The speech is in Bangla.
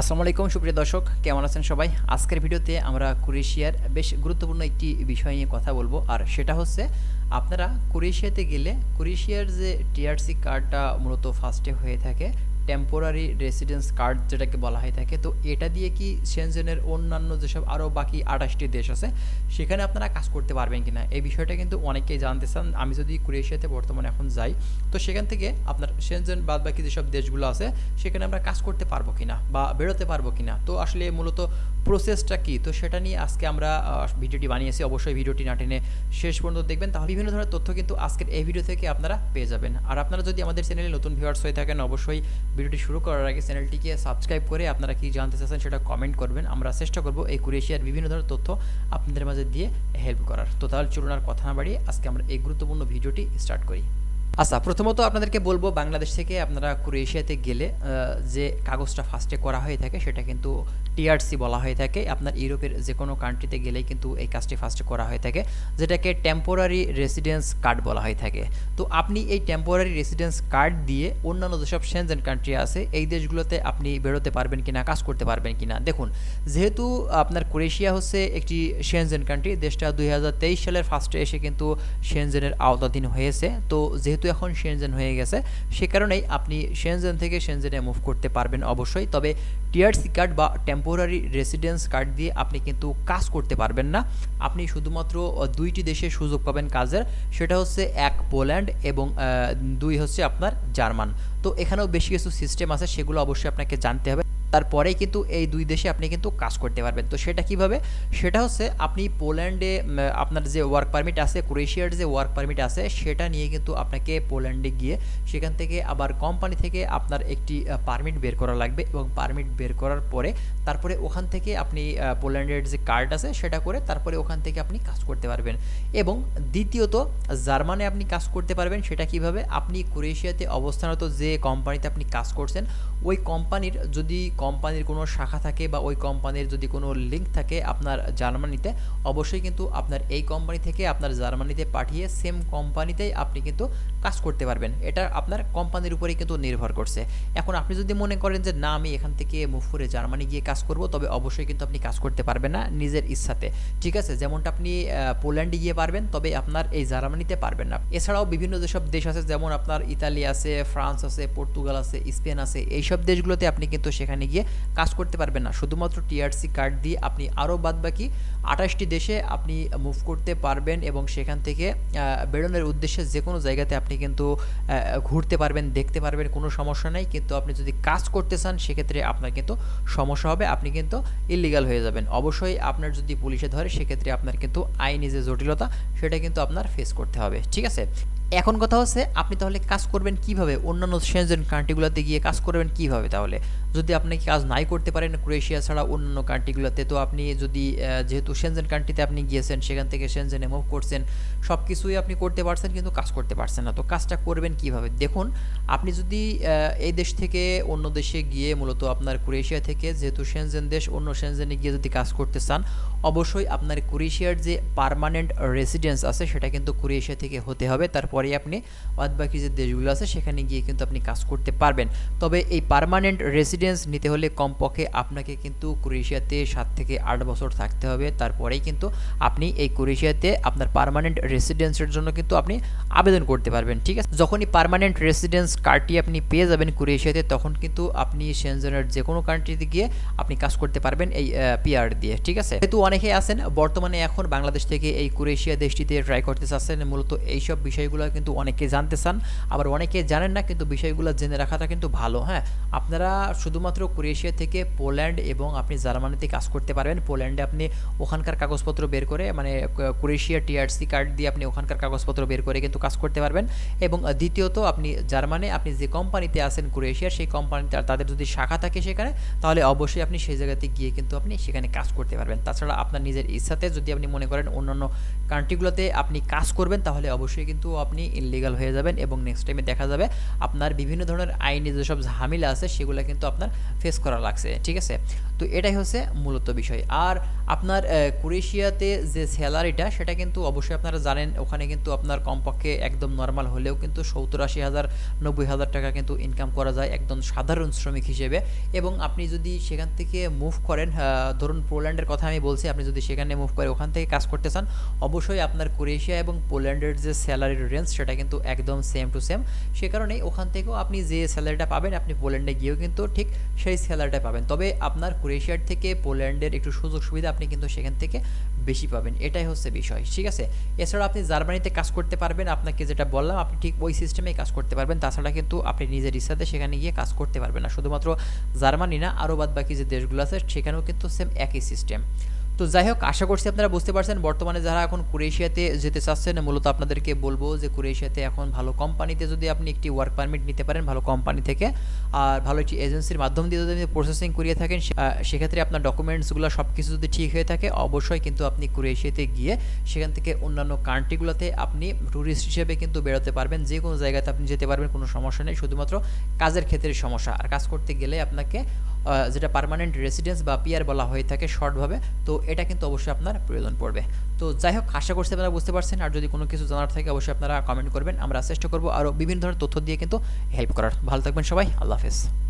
আসসালামু আলাইকুম, সুপ্রিয় দর্শক, কেমন আছেন সবাই? আজকের ভিডিওতে আমরা ক্রোয়েশিয়ার বেশ গুরুত্বপূর্ণ একটি বিষয় নিয়ে কথা বলব, আর সেটা হচ্ছে আপনারা ক্রোয়েশিয়াতে গেলে ক্রোয়েশিয়ার যে টিআরসি কার্ডটা মূলত ফার্স্টে হয়ে থাকে টেম্পোরারি রেসিডেন্স কার্ড যেটাকে বলা হয়ে থাকে, তো এটা দিয়ে কি সেনজেনের অন্যান্য যেসব আরও বাকি আঠাশটি দেশ আছে, সেখানে আপনারা কাজ করতে পারবেন কিনা? এই বিষয়টা কিন্তু অনেকেই জানতে চান। আমি যদি ক্রোয়েশিয়াতে বর্তমানে এখন যাই, তো সেখান থেকে আপনার সেনজেন বাদ বাকি যেসব দেশগুলো আছে, সেখানে আমরা কাজ করতে পারব কিনা বা বেরোতে পারব কিনা? তো আসলে মূলত প্রসেসটা কি? তো সেটা নিয়ে আজকে আমরা ভিডিওটি বানিয়েছি। অবশ্যই ভিডিওটি না টেনে শেষ পর্যন্ত দেখবেন তাহলে বিভিন্ন ধরনের তথ্য কিন্তু আজকের এই ভিডিও থেকে আপনারা পেয়ে যাবেন। আর আপনারা যদি আমাদের চ্যানেলে নতুন ভিউয়ার্স হয়ে থাকেন, অবশ্যই ভিডিওটি শুরু করার আগে চ্যানেলটিকে সাবস্ক্রাইব করে আপনারা কি জানতে চাচ্ছেন সেটা কমেন্ট করবেন। আমরা চেষ্টা করব এই কুরেশিয়ার বিভিন্ন ধরনের তথ্য আপনাদের মাঝে দিয়ে হেল্প করার। তো তাহলে চলুন আর কথা না বাড়িয়ে আজকে আমরা এই গুরুত্বপূর্ণ ভিডিওটি স্টার্ট করি। আচ্ছা প্রথমত আপনাদেরকে বলব বাংলাদেশ থেকে আপনারা ক্রোয়েশিয়াতে গেলে যে কাগজটা ফার্স্টে করা হয়ে থাকে সেটা কিন্তু টিআরসি বলা হয়ে থাকে। আপনার ইউরোপের যে কোনো কান্ট্রিতে গেলেই কিন্তু এই কাজটি ফার্স্টে করা হয়ে থাকে, যেটাকে টেম্পোরারি রেসিডেন্স কার্ড বলা হয়ে থাকে। তো আপনি এই টেম্পোরারি রেসিডেন্স কার্ড দিয়ে অন্যান্য যেসব সেনজেন কান্ট্রি আছে, এই দেশগুলোতে আপনি বেরোতে পারবেন কিনা, কাজ করতে পারবেন কিনা, দেখুন, যেহেতু আপনার ক্রোয়েশিয়া হচ্ছে একটি সেনজেন কান্ট্রি দেশটা দুই হাজার তেইশ সালের ফার্স্টে এসে কিন্তু সেনজেনের আওতাধীন হয়েছে। তো যেহেতু এখন সেনজেন হয়ে গেছে। সে কারণেই আপনি সেনজেন থেকে সেনজেনে মুভ করতে পারবেন অবশ্যই। তবে টিআরসি কার্ড বা টেম্পোরারি রেসিডেন্স কার্ড দিয়ে আপনি কিন্তু কাজ করতে পারবেন না। আপনি শুধুমাত্র দুইটি দেশে সুযোগ পাবেন কাজের। সেটা হচ্ছে এক পোল্যান্ড এবং দুই হচ্ছে আপনার জার্মান। তো এখানেও বেশি কিছু সিস্টেম আছে, সেগুলো অবশ্যই আপনাকে জানতে হবে। তারপরেই কিন্তু এই দুই দেশে আপনি কিন্তু কাজ করতে পারবেন। তো সেটা কীভাবে? সেটা হচ্ছে আপনি পোল্যান্ডে আপনার যে ওয়ার্ক পারমিট আছে ক্রোয়েশিয়ার যে ওয়ার্ক পারমিট আছে, সেটা নিয়ে কিন্তু আপনাকে পোল্যান্ডে গিয়ে সেখান থেকে আবার কোম্পানি থেকে আপনার একটি পারমিট বের করা লাগবে এবং পারমিট বের করার পরে তারপরে ওখান থেকে আপনি পোল্যান্ডের যে কার্ড আছে, সেটা করে তারপরে ওখান থেকে আপনি কাজ করতে পারবেন। এবং দ্বিতীয়ত, জার্মানে আপনি কাজ করতে পারবেন, সেটা কীভাবে? আপনি ক্রোয়েশিয়াতে অবস্থানরত যে কোম্পানিতে আপনি কাজ করছেন, ওই কোম্পানির যদি কোম্পানির কোনো শাখা থাকে বা ওই কোম্পানির যদি কোনো লিঙ্ক থাকে আপনার জার্মানিতে, অবশ্যই কিন্তু আপনার এই কোম্পানি থেকে আপনার জার্মানিতে পাঠিয়ে সেম কোম্পানিতেই আপনি কিন্তু কাজ করতে পারবেন। এটা আপনার কোম্পানির উপরেই কিন্তু নির্ভর করছে। এখন আপনি যদি মনে করেন যে, না, আমি এখান থেকে মুভ করে জার্মানি গিয়ে কাজ করব, তবে অবশ্যই কিন্তু আপনি কাজ করতে পারবেন না নিজের ইচ্ছাতে। ঠিক আছে? যেমনটা আপনি পোল্যান্ডে গিয়ে পারবেন, তবে আপনার এই জার্মানিতে পারবেন না। এছাড়াও বিভিন্ন যেসব দেশ আছে, যেমন আপনার ইতালি আছে, ফ্রান্স আছে, পর্তুগাল আছে, স্পেন আছে, এইসব দেশগুলোতে আপনি কিন্তু সেখানে গিয়ে কাজ করতে পারবেন না। শুধুমাত্র টিআরসি কার্ড দিয়ে আপনি আরও বাদবাকি আঠাশটি দেশে আপনি মুভ করতে পারবেন এবং সেখান থেকে বেরোনোর উদ্দেশ্যে যে কোনো জায়গাতে আপনি কিন্তু ঘুরতে পারবেন, দেখতে পারবেন, কোনো সমস্যা নেই। কিন্তু আপনি যদি কাজ করতে চান, সেক্ষেত্রে আপনার কিন্তু সমস্যা হবে, আপনি কিন্তু ইলিগাল হয়ে যাবেন। অবশ্যই আপনার যদি পুলিশে ধরে, সেক্ষেত্রে আপনার কিন্তু আইনি যে জটিলতা, সেটা কিন্তু আপনার ফেস করতে হবে। ঠিক আছে? এখন কথা হচ্ছে, আপনি তাহলে কাজ করবেন কীভাবে? অন্যান্য সেনজেন কান্ট্রিগুলোতে গিয়ে কাজ করবেন কীভাবে তাহলে? যদি আপনি কাজ নাই করতে পারেন ক্রোয়েশিয়া ছাড়া অন্যান্য কান্ট্রিগুলোতে, তো আপনি যদি যেহেতু সেনজেন কান্ট্রিতে আপনি গিয়েছেন, সেখান থেকে সেনজেনে মুভ করছেন সব কিছুই আপনি করতে পারছেন কিন্তু কাজ করতে পারছেন না। তো কাজটা করবেন কীভাবে? দেখুন, আপনি যদি এই দেশ থেকে অন্য দেশে গিয়ে মূলত আপনার ক্রোয়েশিয়া থেকে, যেহেতু সেনজেন দেশ, অন্য সেনজেনে গিয়ে যদি কাজ করতে চান, অবশ্যই আপনার ক্রোয়েশিয়ার যে পার্মানেন্ট রেসিডেন্স আছে, সেটা কিন্তু ক্রোয়েশিয়া থেকে হতে হবে। তারপরে আপনি বাদ বাকি যে দেশগুলো আছে, সেখানে গিয়ে কিন্তু আপনি কাজ করতে পারবেন। তবে এই পার্মানেন্ট রেসিডেন্স নিতে হলে কমপক্ষে আপনাকে কিন্তু ক্রোয়েশিয়াতে সাত থেকে আট বছর থাকতে হবে। তারপরেই কিন্তু আপনি এই ক্রোয়েশিয়াতে আপনার পার্মানেন্ট রেসিডেন্সের জন্য কিন্তু আপনি আবেদন করতে পারবেন, ঠিক আছে? যখনই পার্মানেন্ট রেসিডেন্স কার্ডটি আপনি পেয়ে যাবেন ক্রোয়েশিয়াতে, তখন কিন্তু আপনি সেনজেনের যে কোনো কান্ট্রিতে গিয়ে আপনি কাজ করতে পারবেন এই পিআর দিয়ে, ঠিক আছে? যেহেতু অনেকেই আছেন, বর্তমানে এখন বাংলাদেশ থেকে এই ক্রোয়েশিয়া দেশটিতে ট্রাই করতে চাচ্ছেন, মূলত এইসব বিষয়গুলো কিন্তু অনেকে জানতে চান, আবার অনেকে জানেন না, কিন্তু বিষয়গুলো জেনে রাখাটা কিন্তু ভালো হ্যাঁ? আপনারা শুধুমাত্র ক্রোয়েশিয়া থেকে পোল্যান্ড এবং আপনি জার্মানিতে কাজ করতে পারবেন। পোল্যান্ডে আপনি ওখানকার কাগজপত্র বের করে মানে ক্রোয়েশিয়া টিআরসি কার্ড দিয়ে আপনি ওখানকার কাগজপত্র বের করে কিন্তু কাজ করতে পারবেন। এবং দ্বিতীয়ত আপনি জার্মানে আপনি যে কোম্পানিতে আছেন ক্রোয়েশিয়ার, সেই কোম্পানিতে তাদের যদি শাখা থাকে সেখানে, তাহলে অবশ্যই আপনি সেই জায়গাতে গিয়ে কিন্তু আপনি সেখানে কাজ করতে পারবেন। তাছাড়া আপনার নিজের ইচ্ছাতে যদি আপনি মনে করেন অন্যান্য কান্ট্রিগুলোতে আপনি কাজ করবেন, তাহলে অবশ্যই কিন্তু আপনি ইনলিগাল হয়ে যাবেন এবং নেক্সট টাইমে দেখা যাবে আপনার বিভিন্ন ধরনের আইনি যেসব ঝামেলা আছে, সেগুলো কিন্তু আপনার ফেস করা লাগছে, ঠিক আছে? তো এটাই হচ্ছে মূলত বিষয়। আর আপনার ক্রোয়েশিয়াতে যে স্যালারিটা, সেটা কিন্তু অবশ্যই আপনারা জানেন, ওখানে কিন্তু আপনার কমপক্ষে একদম নর্মাল হলেও কিন্তু সত্তর আশি হাজার, নব্বই হাজার টাকা কিন্তু ইনকাম করা যায় একদম সাধারণ শ্রমিক হিসেবে। এবং আপনি যদি সেখান থেকে মুভ করেন ধরুন পোল্যান্ডের কথা আমি বলছি, আপনি যদি সেখানে মুভ করে ওখান থেকে কাজ করতে চান, অবশ্যই আপনার ক্রোয়েশিয়া এবং পোল্যান্ডের যে স্যালারির রেঞ্জ সেটা কিন্তু একদম সেম টু সেম সে কারণেই ওখান থেকেও আপনি যে স্যালারিটা পাবেন, আপনি পোল্যান্ডে গিয়েও কিন্তু ঠিক সেই স্যালারিটা পাবেন। তবে আপনার ক্রোয়েশিয়ার থেকে পোল্যান্ডের একটু সুযোগ সুবিধা আপনি কিন্তু সেখান থেকে বেশি পাবেন। এটাই হচ্ছে বিষয়, ঠিক আছে? এছাড়া আপনি জার্মানিতে কাজ করতে পারবেন। আপনাকে যেটা বললাম, আপনি ঠিক ওই সিস্টেমেই কাজ করতে পারবেন। তাছাড়া কিন্তু আপনি নিজের ইচ্ছাতে সেখানে গিয়ে কাজ করতে পারবেন না। শুধুমাত্র জার্মানি না, আরও বাদ বাকি যে দেশগুলো আছে, সেখানেও কিন্তু সেম একই সিস্টেম তো যাই হোক, আশা করছি আপনারা বুঝতে পারছেন। বর্তমানে যারা এখন ক্রোয়েশিয়াতে যেতে চাচ্ছেন, মূলত আপনাদেরকে বলব যে ক্রোয়েশিয়াতে এখন ভালো কোম্পানিতে যদি আপনি একটি ওয়ার্ক পারমিট নিতে পারেন, ভালো কোম্পানি থেকে, আর ভালো একটি এজেন্সির মাধ্যম দিয়ে যদি আপনি প্রসেসিং করিয়ে থাকেন সেক্ষেত্রে আপনার ডকুমেন্টসগুলো সব কিছু যদি ঠিক হয়ে থাকে, অবশ্যই কিন্তু আপনি ক্রোয়েশিয়াতে গিয়ে সেখান থেকে অন্যান্য কান্ট্রিগুলোতে আপনি ট্যুরিস্ট হিসেবে কিন্তু বেরোতে পারবেন। যে কোনো জায়গাতে আপনি যেতে পারবেন, কোনো সমস্যা নেই। শুধুমাত্র কাজের ক্ষেত্রে সমস্যা। আর কাজ করতে গেলে আপনাকে যেটা পারমানেন্ট রেসিডেন্স বা পিয়ার বলা হয়ে থাকে শর্টভাবে তো এটা কিন্তু অবশ্যই আপনার প্রয়োজন পড়বে। তো যাই হোক, আশা করছি আপনারা বুঝতে পারছেন। আর যদি কোনো কিছু জানার থাকে, অবশ্যই আপনারা কমেন্ট করবেন। আমরা চেষ্টা করব আরও বিভিন্ন ধরনের তথ্য দিয়ে কিন্তু হেল্প করার। ভালো থাকবেন সবাই। আল্লাহ হাফেজ।